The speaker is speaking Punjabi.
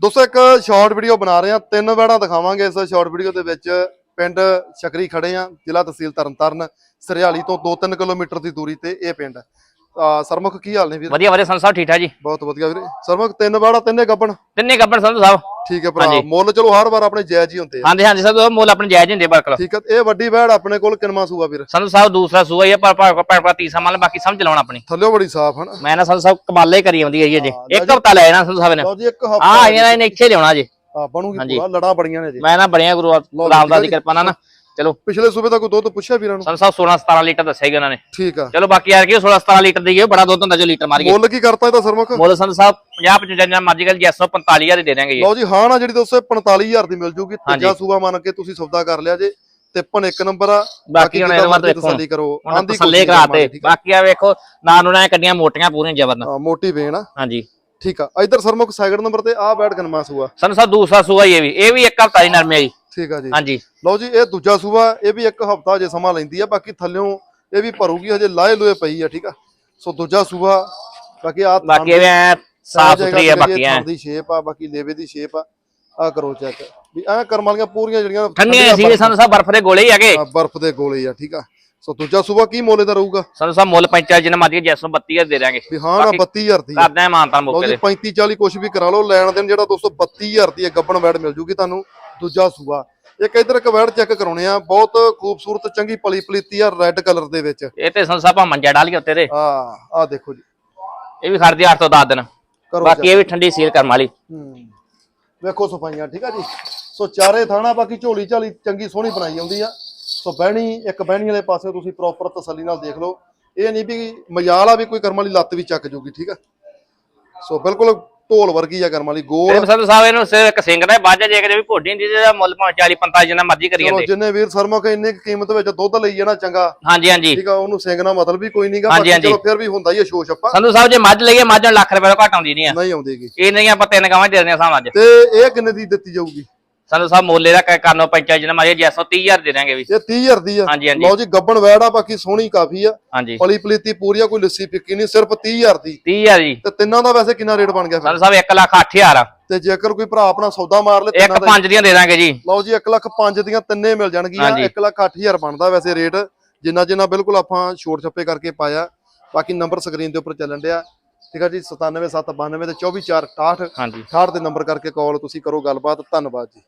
ਦੋਸਤੋ ਇੱਕ ਸ਼ਾਰਟ ਵੀਡੀਓ ਬਣਾ ਰਹੇ ਆ ਤਿੰਨ ਵੈੜਾਂ ਦਿਖਾਵਾਂਗੇ ਇਸ ਸ਼ਾਰਟ ਵੀਡੀਓ ਦੇ ਵਿੱਚ। ਪਿੰਡ ਸ਼ਕਰੀ ਖੜੇ ਆ ਜ਼ਿਲ੍ਹਾ ਤਹਿਸੀਲ ਤਰਨਤਾਰਨ ਸਰਿਆਲੀ ਤੋਂ 2-3 ਕਿਲੋਮੀਟਰ ਦੀ ਦੂਰੀ ਤੇ ਇਹ ਪਿੰਡ। ਆ ਸਰਮੁਖ ਕੀ ਹਾਲ ਨੇ ਵੀਰ? ਵਧੀਆ ਵਧੀਆ ਸਾਹਿਬ ਠੀਕ ਠਾਕ ਜੀ। ਬਹੁਤ ਵਧੀਆ ਵੀਰੇ। ਸਰਮੁਖ ਤਿੰਨ ਵੈੜਾਂ ਤਿੰਨੇ ਗੱਬਣ ਤਿੰਨੇ ਗੱਬਣ ਸੰਤ ਸਾਹਿਬ। ਠੀਕ ਹੈ ਭਰਾ। ਮੁੱਲ ਚਲੋ ਹਰ ਵਾਰ ਆਪਣੇ ਜਾਇਜ਼ ਹੀ ਹੁੰਦੇ ਆ। ਹਾਂਜੀ ਹਾਂਜੀ ਸੰਤ ਮੁੱਲ ਆਪਣੇ ਜਾਇਜ਼ ਹੁੰਦੇ ਬਰਕਲ ਠੀਕ ਹੈ ਇਹ ਵੱਡੀ ਵੈੜ ਆਪਣੇ ਕੋਲ ਕਿੰਨਾ ਸੂਆ ਵੀਰ? ਸੰਤ ਸਾਹਿਬ ਦੂਸਰਾ ਸੂਆ ਹੀ ਆ ਪਰ ਪਰ ਪਰ ਪਰ ਤੀਸਰਾ ਮੰਨ ਬਾਕੀ ਸਮਝ ਲਾਉਣਾ ਆਪਣੀ। ਥੱਲਿਓ ਬੜੀ ਸਾਫ਼ ਹਨ ਮੈਂ ਨਾ ਸੰਤ ਸਾਹਿਬ ਕਮਾਲੇ ਕਰੀ ਆਉਂਦੀ ਹੈ ਜੀ ਅਜੇ। ਹਾਂ, ਇੱਕ ਹਫਤਾ ਲੈ ਜਾਣਾ ਸੰਤ ਸਾਹਿਬ ਨੇ। ਲਓ ਜੀ ਇੱਕ ਹਾਂ ਹਫਤਾ ਇਹਨਾਂ ਨੇ ਇੱਥੇ ਲਿਆਉਣਾ ਜੀ। ਆ ਬਣੂਗੀ। ਪੂਰਾ ਲੜਾ ਬੜੀਆਂ ਨੇ ਜੀ। ਮੈਂ ਨਾ ਬਣਿਆ ਗੁਰੂ ਰਾਮਦਾਸ ਦੀ ਹੈ ਕਿਰਪਾ ਨਾਲ ਨਾ। ਚਲੋ। ਪਿਛਲੇ ਸੂਬੇ ਦਾ ਕੋਈ ਦੁੱਧ ਪੁੱਛਿਆ ਵੀਰਾਂ ਨੂੰ? ਸੰਤ ਸਾਹਿਬ 16 17 ਲੀਟਰ ਦੱਸਿਆ ਜੀ ਉਹਨਾਂ ਨੇ। ਠੀਕ ਆ। ਚਲੋ ਬਾਕੀ ਯਾਰ ਕੀ 16 17 ਲੀਟਰ ਦੀ ਹੈ ਬੜਾ ਦੁੱਧ ਹੁੰਦਾ ਜੋ ਲੀਟਰ ਮਾਰੀਏ। ਮੁੱਲ ਕੀ ਕਰਤਾ ਇਹਦਾ ਸਰਮੁਖ? ਮੁੱਲ ਸੰਤ ਸਾਹਿਬ 50 55 ਮਰਜ਼ੀ ਗੱਲ ਜੈਸੋ 45000 ਦੇ ਦੇਣਗੇ ਲਓ ਜੀ ਹਾਂ ਨਾ ਜਿਹੜੀ ਦੋਸਤੋ 45000 ਦੀ ਮਿਲ ਜੂਗੀ। ਤੀਜਾ। ਸੂਬਾ ਮੰਨ ਕੇ ਤੁਸੀਂ ਸੌਦਾ ਕਰ ਲਿਆ ਜੇ। ਤਿੱਪਨ ਇੱਕ ਨੰਬਰ ਆ। ਬਾਕੀ ਹੁਣ ਮਰਜ਼ੀ ਦੇਖੋ ਤਸੱਲੀ ਕਰੋ। ਆਂਦੀ ਤਸੱਲੇ ਕਰਾਤੇ। ਬਾਕੀ ਆ ਵੇਖੋ ਨਾ ਨੂੰ ਨਾ ਕੱਡੀਆਂ ਮੋਟੀਆਂ ਪੂਰੀਆਂ ਜ਼ਬਰਨ। ਮੋਟੀ ਵੇਣ ਆ। ਹਾਂਜੀ। ਠੀਕ ਆ ਇਧਰ ਸਰਮੁਖ ਸੈਕਿੰਡ ਨੰਬਰ ਤੇ ਆ ਬੈਠ ਗਨਮਾ ਸੂਆ? ਸੰਤ ਸਾਹਿਬ ਦੂਸਰਾ ਸੂਆ ਹੀ ਇਹ ਵੀ ਇਹ ਵੀ ਇੱਕ ਹਫਤਾ ਦੀ ਨਰਮੇ ਆ ਜੀ। ਠੀਕ ਆ ਜੀ। ਹਾਂਜੀ। ਲਓ ਜੀ ਇਹ ਦੂਜਾ ਸੂਆ ਇਹ ਵੀ ਇੱਕ ਹਫਤਾ ਜੇ ਸਮਾਂ ਲੈਂਦੀ ਆ ਬਾਕੀ ਥੱਲਿਓਂ ਇਹ ਵੀ ਭਰੂਗੀ ਹਜੇ ਲਾਏ ਲੋਏ ਪਈ ਆ ਠੀਕ ਆ। ਸੋ ਦੂਜਾ ਸੂਆ ਬਾਕੀ ਆ ਬਾਕੀ ਐਂ ਸਾਫ਼ ਸੁਥਰੀ ਹੈ ਬਾਕੀ ਐ। ਦੀ ਸ਼ੇਪ ਆ ਬਾਕੀ ਲੇਵੇ ਦੀ ਸ਼ੇਪ ਆ ਆ ਕਰੋ ਚੈੱਕ ਵੀ ਐ ਕਰਮ ਵਾਲੀਆਂ ਪੂਰੀਆਂ ਜਿਹੜੀਆਂ ਠੰਡੀਆਂ ਸੀ ਸੰਤ ਸਾਹਿਬ ਬਰਫ ਦੇ ਗੋਲੇ ਹੀ ਹੈਗੇ। ਆ, ਬਰਫ਼ ਦੇ ਗੋਲੇ ਆ ਠੀਕ ਆ। ਸੋ ਦੂਜਾ ਸੂਬਾ ਕੀ ਮੋਲੇ ਦਾ ਰਹੂਗਾ? ਸੰਤ ਸਾਹਿਬ ਮੁੱਲ 45 ਜਿੰਨਾ ਮਰਜ਼ੀ ਜੈਸੋ 32000 ਦੇ ਦਾਂਗੇ ਵੀ ਹਾਂ ਨਾ 32000 ਦੀ। ਕਰਦੇ ਆ ਮਾਨਤਾ ਮੌਕੇ ਦੇ 35 40 ਕੁਛ ਵੀ ਕਰਾ ਲਓ ਲੈਣ ਦੇਣ ਜਿਹੜਾ ਦੋਸਤੋ 32000 ਦੀ ਹੈ ਗੱਬਣ ਵੈੜ ਮਿਲ ਜੂਗੀ ਤੁਹਾਨੂੰ ਦੂਜਾ ਸੂਆ ਇੱਕ ਇਧਰ ਇੱਕ ਵੈੜ ਚੈੱਕ ਕਰਾਉਣੇ ਆ ਬਹੁਤ ਖੂਬਸੂਰਤ ਚੰਗੀ ਪਲੀ ਪਲੀਤੀ ਆ ਰੈੱਡ ਕਲਰ ਦੇ ਵਿੱਚ। ਇਹ ਤੇ ਸਾਹਿਬ ਆ ਮੰਜਾ ਡਾਲ ਕੇ ਉੱਤੇ ਤੇ। ਆ ਆ ਦੇਖੋ ਜੀ। ਇਹ ਵੀ ਖੜਦੀ 8 ਤੋਂ 10 ਦਿਨ। ਬਾਕੀ ਇਹ ਵੀ ਠੰਡੀ ਸੀਲ ਕਰਮ ਵਾਲੀ। ਹੂੰ ਵੇਖੋ ਸਫਾਈਆਂ ਠੀਕ ਆ ਜੀ। ਸੋ ਚਾਰੇ ਥਾਣਾ ਬਾਕੀ ਝੋਲੀ ਝਾਲੀ ਚੰਗੀ ਸੋਹਣੀ ਬਣਾਈ ਜਾਂਦੀ ਆ। ਸੋ ਬਹਿਣੀ ਇੱਕ ਬਹਿਣੀ ਵਾਲੇ ਪਾਸੇ ਤੁਸੀਂ ਪ੍ਰੋਪਰ ਤਸੱਲੀ ਨਾਲ ਦੇਖ ਲਓ। ਇਹ ਨਹੀਂ ਵੀ ਮਜਾਲ ਆ ਵੀ ਕੋਈ ਕਰਮ ਵਾਲੀ ਲੱਤ ਵੀ ਚੱਕ ਜੂਗੀ ਠੀਕ ਆ? ਸੋ ਬਿਲਕੁਲ ਢੋਲ ਵਰਗੀ ਆ ਕਰਮ ਵਾਲੀ ਗੋਲ। ਸੰਤ ਸਾਹਿਬ ਇਹਨੂੰ ਸਿਰ ਇੱਕ ਸਿੰਘ ਦਾ ਬਾਜਾ ਜੇ ਕਿਤੇ ਵੀ ਘੋੜੀ ਹੁੰਦੀ ਜਿਹਦਾ ਮੁੱਲ ਭਾਵੇਂ 40 45 ਜਿੰਨਾ ਮਰਜ਼ੀ ਕਰੀ ਜਾਂਦੇ। ਜਿੰਨੇ ਵੀਰ ਸਰਮਾ ਕੇ ਇੰਨੀ ਕੁ ਕੀਮਤ ਵਿੱਚ ਦੁੱਧ ਲਈ ਜਾਣਾ ਚੰਗਾ। ਹਾਂਜੀ ਹਾਂਜੀ। ਠੀਕ ਆ ਉਹਨੂੰ ਸਿੰਘ ਨਾਲ ਮਤਲਬ ਵੀ ਕੋਈ ਨਹੀਂਗਾ ਬਾਕੀ ਚਲੋ। ਫਿਰ ਵੀ ਹੁੰਦਾ ਹੀ ਆ ਸ਼ੋਸ਼ ਆਪਾਂ। ਸੰਧੂ ਸਾਹਿਬ ਜੇ ਮੱਝ ਲਈਏ ਮੱਝ ਨੂੰ ਲੱਖ ਰੁਪਏ ਤੋਂ ਘੱਟ ਆਉਂਦੀ ਨਹੀਂ ਆ। ਨਹੀਂ ਆਉਂਦੀਗੀ ਇਹ ਨਹੀਂ ਆਪਾਂ ਤਿੰਨ ਗਾਵਾਂ ਦੇ ਦਿੰਦੇ ਆ ਸਾਂ ਅੱਜ। ਤੇ ਇਹ ਕਿੰਨੇ ਦੀ ਦਿੱਤੀ ਜਾਊਗੀ? ਸੰਧੂ ਸਾਹਿਬ ਮੋਲੇ ਦਾ ਕਰਨੋ ਪੰਚਾਇਤ ਜਿੰਨਾ ਮਰਜ਼ੀ ਜੈਸੋ 30000 ਦੇ ਦਾਂਗੇ ਵੀ। ਇਹ 30000 ਦੀ ਆ। ਹਾਂਜੀ, ਹਾਂਜੀ। ਲਓ ਜੀ ਗੱਬਣ ਵੈੜ ਆ ਬਾਕੀ ਸੋਹਣੀ ਕਾਫੀ ਆ। ਹਾਂਜੀ। ਪਲੀ ਪਲੀਤੀ ਪੂਰੀ ਆ ਕੋਈ ਲੱਸੀ ਫਿੱਕੀ ਨਹੀਂ ਸਿਰਫ 30000 ਦੀ। 30000 ਜੀ ਤੇ ਤਿੰਨਾਂ ਦਾ ਵੈਸੇ ਕਿੰਨਾ ਰੇਟ ਬਣ ਗਿਆ ਫਿਰ? ਸਾਹਿਬ 1 ਲੱਖ 8000 ਆ। ਤੇ ਜੇਕਰ ਕੋਈ ਭਰਾ ਆਪਣਾ ਸੌਦਾ ਮਾਰ ਲੇ ਇੱਕ ਤਿੰਨਾਂ ਦਾ ਪੰਜ ਦੀਆਂ ਦੇ ਦਾਂਗੇ ਜੀ। ਲਓ ਜੀ 1 ਲੱਖ 5 ਦੀਆਂ ਤਿੰਨੇ ਮਿਲ ਜਾਣਗੀਆਂ। ਹਾਂਜੀ। 1 ਲੱਖ 8000 ਬਣਦਾ ਵੈਸੇ ਰੇਟ। ਜਿੰਨਾ ਜਿੰਨਾ ਬਿਲਕੁਲ ਆਪਾਂ ਛੋਟ ਛੱਪੇ ਕਰਕੇ ਪਾਇਆ। ਬਾਕੀ ਨੰਬਰ ਸਕਰੀਨ ਦੇ ਉੱਪਰ ਚੱਲਣ ਡਿਆ। ਠੀਕ ਆ ਜੀ 97792 ਤੇ 24468 ਹਾਂਜੀ। 68 ਦੇ ਨੰਬਰ ਕਰਕੇ ਕਾਲ ਤੁਸੀਂ ਕਰੋ ਗੱਲਬਾਤ। ਧੰਨਵਾਦ ਜੀ।